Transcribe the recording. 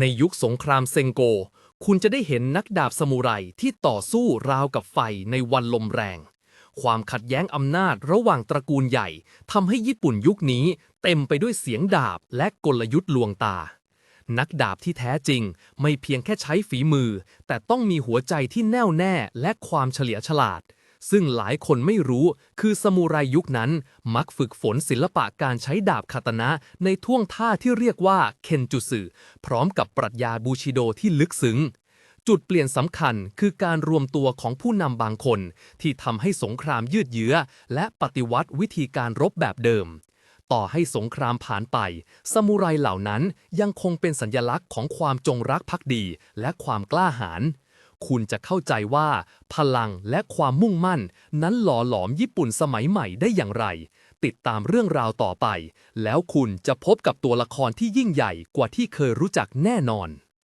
ในยุคสงครามเซงโก คุณจะได้เห็นนักดาบซามูไรที่ต่อสู้ราวกับไฟในวันลมแรง ความขัดแย้งอำนาจระหว่างตระกูลใหญ่ทำให้ญี่ปุ่นยุคนี้เต็มไปด้วยเสียงดาบและกลยุทธ์ลวงตา นักดาบที่แท้จริงไม่เพียงแค่ใช้ฝีมือ แต่ต้องมีหัวใจที่แน่วแน่และความเฉลียวฉลาด ซึ่งหลายคนไม่รู้คือซามูไรยุคนั้นมักฝึกฝนศิลปะการใช้ดาบคาตนะในท่วงท่าที่เรียกว่าเคนจุสึพร้อมกับปรัชญาบูชิโดที่ลึกซึ้งจุดเปลี่ยนสำคัญคือการรวมตัวของผู้นำบางคน ที่ทำให้สงครามยืดเยื้อ และปฏิวัติวิธีการรบแบบเดิม ต่อให้สงครามผ่านไปซามูไรเหล่านั้นยังคงเป็นสัญลักษณ์ของความจงรักภักดี และความกล้าหาญ คุณจะเข้าใจว่า พลังและความมุ่งมั่น นั้นหล่อหลอมญี่ปุ่นสมัยใหม่ได้อย่างไร ติดตามเรื่องราวต่อไป แล้วคุณจะพบกับตัวละครที่ยิ่งใหญ่กว่าที่เคยรู้จักแน่นอน